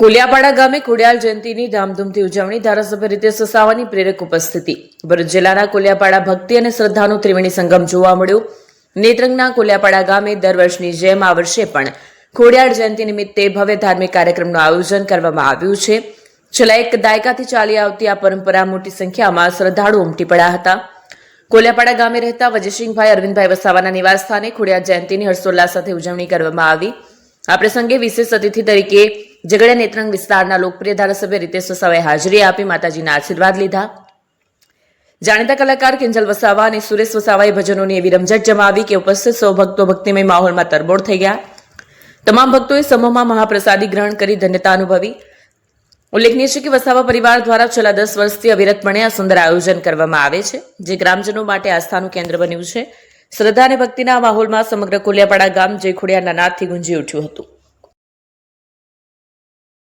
કોલિયાપાડા ગામે ખોડિયાર જયંતિની ધામધૂમથી ઉજવણી ધારાસભ્ય રીતે સસાવાની પ્રેરક ઉપસ્થિતિ. ભરૂચ જિલ્લાના કોલિયાપાડા ભક્તિ અને શ્રદ્ધાનું ત્રિવેણી સંગમ જોવા મળ્યું. નેત્રંગના કોલિયાપાડા ગામે દર વર્ષની જેમ આ વર્ષે પણ ખોડિયાળ જયંતિ નિમિત્તે ભવ્ય ધાર્મિક કાર્યક્રમનું આયોજન કરવામાં આવ્યું છે. છેલ્લા એક દાયકાથી ચાલી આવતી આ પરંપરા મોટી સંખ્યામાં શ્રદ્ધાળુ ઉમટી પડ્યા હતા. કોલિયાપાડા ગામે રહેતા વજયસિંહભાઈ, અરવિંદભાઈ વસાવાના નિવાસસ્થાને ખોડિયાર જયંતિની હર્ષોલ્લાસ સાથે ઉજવણી કરવામાં આવી. આ પ્રસંગે વિશેષ અતિથિ તરીકે ઝઘડિયા નેત્રંગ વિસ્તારના લોકપ્રિય ધારાસભ્ય રીતેશ વસાવાએ હાજરી આપી, માતાજીના આશીર્વાદ લીધા. જાણીતા કલાકાર કિંજલ વસાવા અને સુરેશ વસાવાએ ભજનોની એવી રમઝટ જમાવી કે ઉપસ્થિત સૌ ભક્તો ભક્તિમય માહોલમાં તરબોળ થઈ ગયા. તમામ ભક્તોએ સમૂહમાં મહાપ્રસાદી ગ્રહણ કરી ધન્યતા અનુભવી. ઉલ્લેખનીય છે કે વસાવા પરિવાર દ્વારા છેલ્લા દસ વર્ષથી અવિરતપણે આ સુંદર આયોજન કરવામાં આવે છે, જે ગ્રામજનો માટે આસ્થાનું કેન્દ્ર બન્યું છે. શ્રદ્ધા અને ભક્તિના માહોલમાં સમગ્ર કોલિયાપાડા ગામ જયખોડિયાના નાદથી ગુંજી ઉઠ્યું હતું.